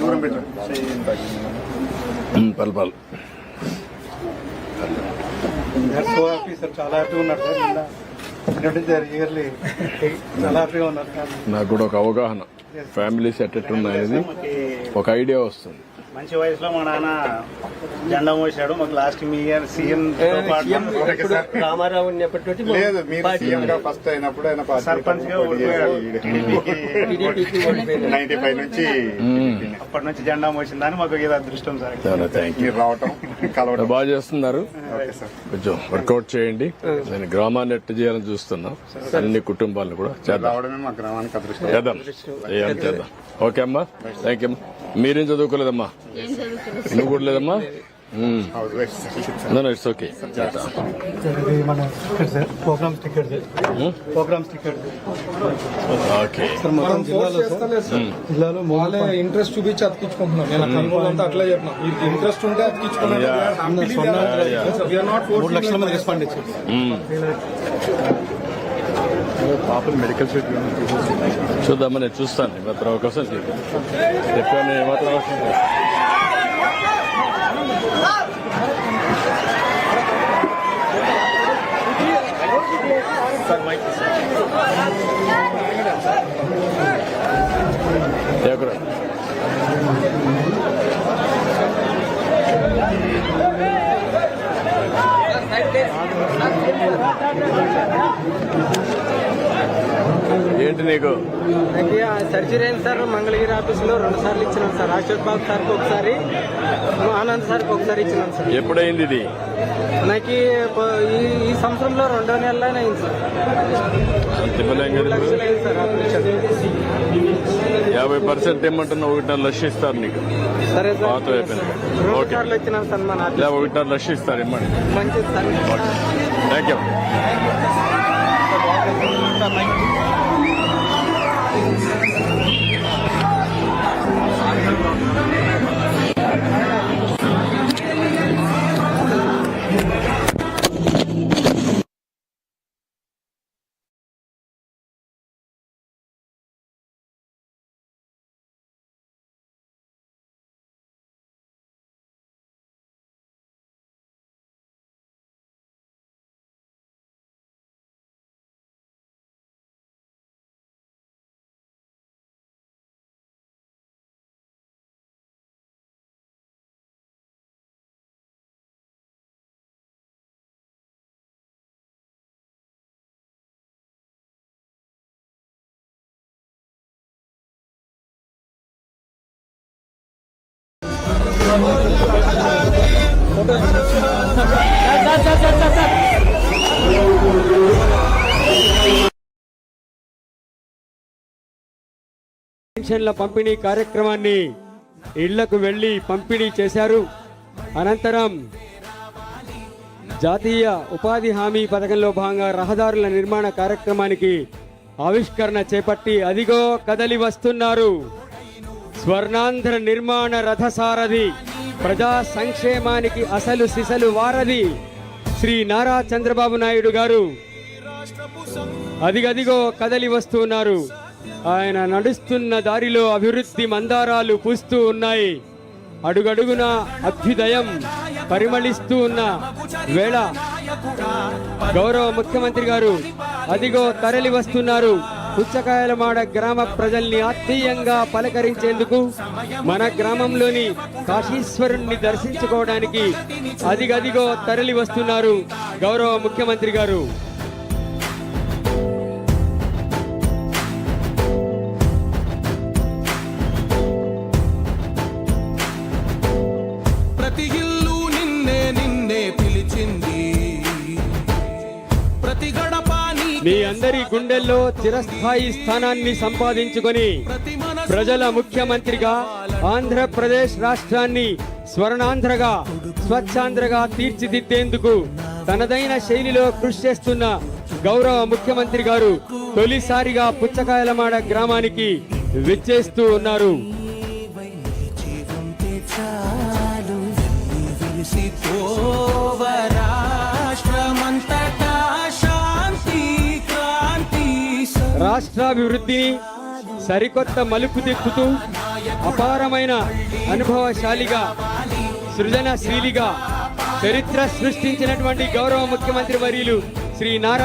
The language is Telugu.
దూరం పెట్టండి పలు. పలు నాకు కూడా ఒక అవగాహన. ఫ్యామిలీస్ ఎట్టెట్టున్నాయనేది ఒక ఐడియా వస్తుంది. మంచి వయసులో మా నాన్న జెండా మోసాడు మాకు లాస్ట్ మీ ఇయర్ సీఎం తో పాటు రామారావు ఉన్నప్పటి నుంచి లేదు మీరు సీఎం గా ఫస్ట్ అయినప్పుడు ఆయన సర్పంచ్గా నైన్టీ ఫైవ్ నుంచి. అప్పటి నుంచి జెండా మోసిందని మాకు ఇది అదృష్టం సార్. థ్యాంక్ యూ రావటం కలవటం. బాగా చేస్తున్నారు. Okay sir. కొంచెం వర్కౌట్ చేయండి. నేను గ్రామాన్ని ఎట్టు చేయాలని చూస్తున్నా. అన్ని కుటుంబాలను కూడా చేద్దాం. రావడమే మా గ్రామానికి అదృష్టం. చేద్దాం. చేద్దాం. ఓకే అమ్మా. థ్యాంక్ యూ మీరేం చదువుకోలేదమ్మా? నువ్వు కూడా లేదమ్మా. ఇట్స్ ఓకే సార్ ఇది మన ticket sir programs ticket sir programs ticket. Okay sir మొత్తం జిల్లాలో సార్ జిల్లాలో వాళ్ళే ఇంట్రెస్ట్ చూపించి అతికించుకుంటున్నాం నేను అట్లా చెప్పిన. మీకు ఇంట్రెస్ట్ ఉంటే అతికించుకున్నాం మూడు లక్షల మంది రెస్పాండ్ ఇచ్చారు. పాపలు మెడికల్ సీట్ చూద్దామా నేను చూస్తాను. మాత్రం అవకాశం చెప్పాను ఏమాత్రం Degra. Thank you. ఏంటి నీకు? సర్జరీ అయింది సార్ మంగళగిరి ఆఫీస్లో రెండు సార్లు ఇచ్చినాను సార్. అశోక్ బాబు సార్కి ఒకసారి ఆనంద్ సార్కి ఒకసారి ఇచ్చినాను సార్. ఎప్పుడైంది ఇది? నాకు ఈ ఈ సంవత్సరంలో రెండో నెలలోనే అయింది సార్. సార్ యాభై పర్సెంట్ ఏమంటున్నా ఒకటిన్నర లక్ష ఇస్తారు నీకు. సరే సార్. ఓకే. వచ్చినాను సార్ మన ఇలా ఒకటిన్నర లక్ష ఇస్తారు ఇమ్మండి. మంచిది సార్. థ్యాంక్ యూ Oh, పెన్షన్ల పంపిణీ కార్యక్రమాన్ని ఇళ్ళకు వెళ్ళి పంపిణీ చేశారు. అనంతరం జాతీయ ఉపాధి హామీ పథకంలో భాగంగా రహదారుల నిర్మాణ కార్యక్రమానికి ఆవిష్కరణ చేపట్టి అదిగో కదలి వస్తున్నారు. స్వర్ణాంధ్ర నిర్మాణ రథసారథి ప్రజా సంక్షేమానికి అసలు సిసలు వారధి శ్రీ నారా చంద్రబాబు నాయుడు గారు. అదిగదిగో కదలి వస్తున్నారు. ఆయన నడుస్తున్న దారిలో అభివృద్ధి మందారాలు పూస్తూ ఉన్నాయి. అడుగడుగున అభ్యుదయం పరిమళిస్తూ ఉన్న వేళ గౌరవ ముఖ్యమంత్రి గారు అదిగో తరలి వస్తున్నారు. పుచ్చకాయలమాడ గ్రామ ప్రజల్ని ఆత్మీయంగా పలకరించేందుకు మన గ్రామంలోని కాశీశ్వరుణ్ణి దర్శించుకోవడానికి అదిగదిగో తరలి వస్తున్నారు గౌరవ ముఖ్యమంత్రి గారు. మీ అందరి గుండెల్లో చిరస్థాయి స్థానాన్ని సంపాదించుకొని ప్రజల ముఖ్యమంత్రిగా ఆంధ్రప్రదేశ్ రాష్ట్రాన్ని స్వర్ణాంధ్రగా స్వచ్ఛాంధ్రగా తీర్చిదిద్దేందుకు తనదైన శైలిలో కృషి చేస్తున్న గౌరవ ముఖ్యమంత్రి గారు తొలిసారిగా పుచ్చకాయలమాడ గ్రామానికి విచ్చేస్తూ ఉన్నారు. వెలిసిపోవ రాష్ట్రాభివృద్ధిని సరికొత్త మలుపు తిప్పుతూ అపారమైన అనుభవశాలిగా సృజనశీలిగా చరిత్ర సృష్టించినటువంటి గౌరవ ముఖ్యమంత్రి వర్యులు శ్రీ నారా